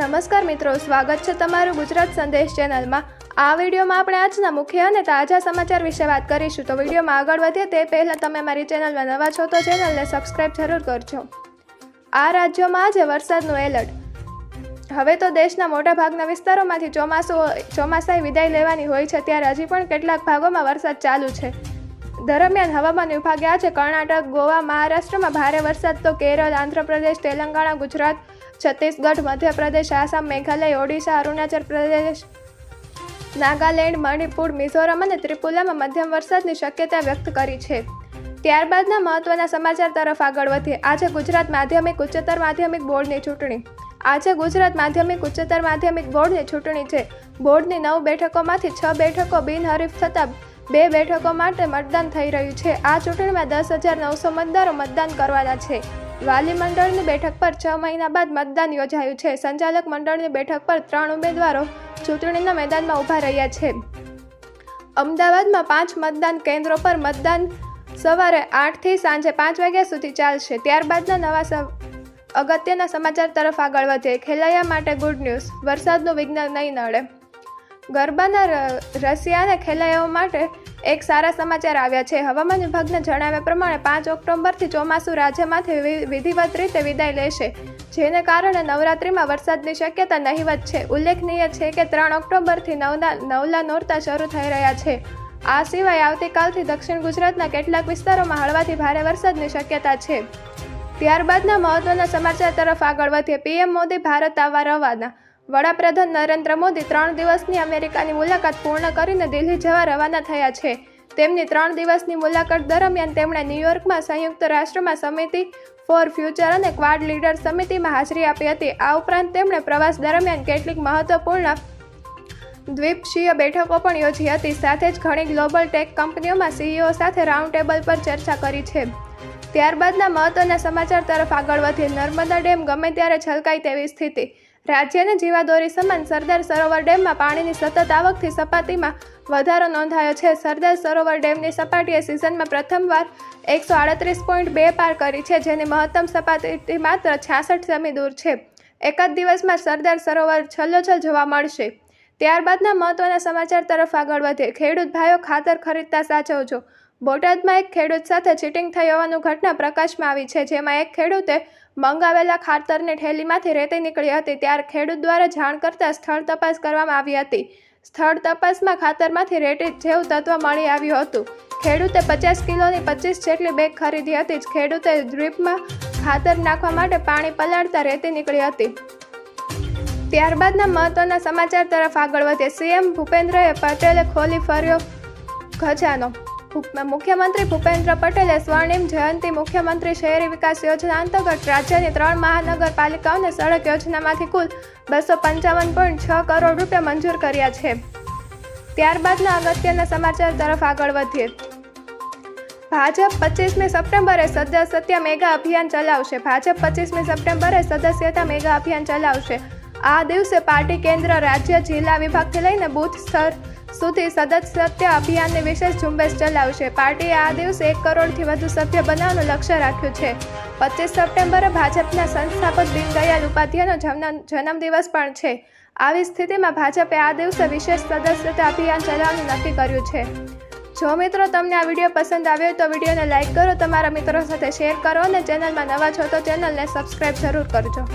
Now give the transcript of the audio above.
નમસ્કાર મિત્રો, સ્વાગત છે તમારું ગુજરાત સંદેશ ચેનલમાં. આ વિડીયોમાં આપણે આજના મુખ્ય અને તાજા સમાચાર વિશે વાત કરીશું. તો વિડીયોમાં આગળ વધીએ તે પહેલાં તમે મારી ચેનલમાં નવા છો તો ચેનલને સબસ્ક્રાઈબ જરૂર કરજો. આ રાજ્યોમાં આજે વરસાદનું એલર્ટ. હવે તો દેશના મોટા ભાગના વિસ્તારોમાંથી ચોમાસું ચોમાસાએ વિદાય લેવાની હોય છે, ત્યારે હજી પણ કેટલાક ભાગોમાં વરસાદ ચાલુ છે. દરમિયાન હવામાન વિભાગે આજે કર્ણાટક, ગોવા, મહારાષ્ટ્રમાં ભારે વરસાદ તો કેરળ, આંધ્રપ્રદેશ, તેલંગાણા, ગુજરાત છત્તીસગઢ મધ્યપ્રદેશ આસામ, મેઘાલય, ઓડિશા, અરુણાચલ પ્રદેશ, નાગાલેન્ડ, મણિપુર, મિઝોરમ અને ત્રિપુરામાં મધ્યમ વરસાદની શક્યતા વ્યક્ત કરી છે. ત્યારબાદના મહત્વના સમાચાર તરફ આગળ વધીએ. આજે ગુજરાત માધ્યમિક ઉચ્ચતર માધ્યમિક બોર્ડની ચૂંટણી. આજે ગુજરાત માધ્યમિક ઉચ્ચતર માધ્યમિક બોર્ડની ચૂંટણી છે. બોર્ડની નવ બેઠકોમાંથી છ બેઠકો બિનહરીફ થતાં બે બેઠકો માટે મતદાન થઈ રહ્યું છે. આ ચૂંટણીમાં દસ હજાર નવસો મતદારો મતદાન કરવાના છે. વાલી મંડળની બેઠક પર છ મહિના બાદ મતદાન યોજાયું છે. સંચાલક મંડળની બેઠક પર ત્રણ ઉમેદવારો ચૂંટણીના મેદાનમાં ઊભા રહ્યા છે. અમદાવાદમાં પાંચ મતદાન કેન્દ્રો પર મતદાન સવારે આઠથી સાંજે પાંચ વાગ્યા સુધી ચાલશે. ત્યારબાદના નવા અગત્યના સમાચાર તરફ આગળ વધીએ. ખેલૈયા માટે ગુડ ન્યૂઝ. વરસાદનું વિઘ્ન નહીં નડે. ગરબાના રશિયા અને ખેલૈયાઓ માટે એક સારા સમાચાર આવ્યા છે. હવામાન વિભાગના જણાવ્યા પ્રમાણે પાંચ ઓક્ટોબરથી ચોમાસું રાજ્યમાંથી વિધિવત રીતે વિદાય લેશે, જેને કારણે નવરાત્રિમાં વરસાદની શક્યતા નહીવત છે. ઉલ્લેખનીય છે કે ત્રણ ઓક્ટોબરથી નવના નવલા નોરતા શરૂ થઈ રહ્યા છે. આ સિવાય આવતીકાલથી દક્ષિણ ગુજરાતના કેટલાક વિસ્તારોમાં હળવાથી ભારે વરસાદની શક્યતા છે. ત્યારબાદના મહત્વના સમાચાર તરફ આગળ વધીએ. પીએમ મોદી ભારત આવવા રવાના વડાપ્રધાન નરેન્દ્ર મોદી ત્રણ દિવસની અમેરિકાની મુલાકાત પૂર્ણ કરીને દિલ્હી જવા રવાના થયા છે. તેમની ત્રણ દિવસની મુલાકાત દરમિયાન તેમણે ન્યૂયોર્કમાં સંયુક્ત રાષ્ટ્રમાં સમિતિ ફોર ફ્યુચર અને ક્વાડ લીડર સમિતિમાં હાજરી આપી હતી. આ ઉપરાંત તેમણે પ્રવાસ દરમિયાન કેટલીક મહત્વપૂર્ણ દ્વિપક્ષીય બેઠકો પણ યોજી હતી. સાથે જ ઘણી ગ્લોબલ ટેક કંપનીઓમાં સીઈઓ સાથે રાઉન્ડ ટેબલ પર ચર્ચા કરી છે. ત્યારબાદના મહત્વના સમાચાર તરફ આગળ વધી નર્મદા ડેમ ગમે ત્યારે છલકાય તેવી સ્થિતિ. રાજ્યની જીવાદોરી સમાન સરદાર સરોવર ડેમમાં પાણીની સતત આવકથી સપાટીમાં વધારો નોંધાયો છે. સરદાર સરોવર ડેમની સપાટીએ સિઝનમાં પ્રથમવાર એકસો આડત્રીસ પોઈન્ટ બે પાર કરી છે, જેની મહત્તમ સપાટી માત્ર છાસઠ સેમી દૂર છે. એક જ દિવસમાં સરદાર સરોવર છલ્લોછલ જોવા મળશે. ત્યારબાદના મહત્વના સમાચાર તરફ આગળ વધે ખેડૂત ભાઈઓ ખાતર ખરીદતા સાચવજો. બોટાદમાં એક ખેડૂત સાથે ચીટિંગ થઈ હોવાનું ઘટના પ્રકાશમાં આવી છે, જેમાં એક ખેડૂતે મંગાવેલા ખાતરની ઠેલીમાંથી રેતી નીકળી હતી, ત્યારે ખેડૂત દ્વારા જાણ કરતાં સ્થળ તપાસ કરવામાં આવી હતી. સ્થળ તપાસમાં ખાતરમાંથી રેતી જેવું તત્વ મળી આવ્યું હતું. ખેડૂતે પચાસ કિલોની પચીસ જેટલી બેગ ખરીદી હતી, જ ખેડૂતે ડ્રીપમાં ખાતર નાખવા માટે પાણી પલાળતા રેતી નીકળી હતી. ત્યારબાદના મહત્વના સમાચાર તરફ આગળ વધે સીએમ ભૂપેન્દ્રએ પટેલે ખોલી ફર્યો ભૂપ- મુખ્યમંત્રી ભૂપેન્દ્ર પટેલે સ્વર્ણિમ જયંતિ મુખ્યમંત્રી શહેરી વિકાસ યોજના અંતર્ગત રાજ્યની ત્રણ મહાનગરપાલિકાઓને સડક યોજનામાંથી કુલ બસો પંચાવન પોઈન્ટ છ કરોડ રૂપિયા મંજૂર કર્યા છે. ત્યારબાદના અગત્યના સમાચાર તરફ આગળ વધીએ. ભાજપ પચીસમી સપ્ટેમ્બરે સદસ્યતા મેગા અભિયાન ચલાવશે. ભાજપ પચીસમી સપ્ટેમ્બરે સદસ્યતા મેગા અભિયાન ચલાવશે. આ દિવસે પાર્ટી કેન્દ્ર, રાજ્ય, જિલ્લા વિભાગથી લઈને બૂથ સ્તર સુધી સતત સત્ય અભિયાનની વિશેષ ઝુંબેશ ચલાવશે. પાર્ટીએ આ દિવસે એક કરોડથી વધુ સભ્ય બનાવવાનું લક્ષ્ય રાખ્યું છે. પચીસ સપ્ટેમ્બરે ભાજપના સંસ્થાપક દીનદયાલ ઉપાધ્યાયનો જન્મ, જન્મદિવસ પણ છે. આવી સ્થિતિમાં ભાજપે આ દિવસે વિશેષ સદસ્યતા અભિયાન ચલાવવાનું નક્કી કર્યું છે. જો મિત્રો તમને આ વીડિયો પસંદ આવ્યો તો વિડીયોને લાઇક કરો, તમારા મિત્રો સાથે શેર કરો અને ચેનલમાં નવા છો તો ચેનલને સબસ્ક્રાઇબ જરૂર કરજો.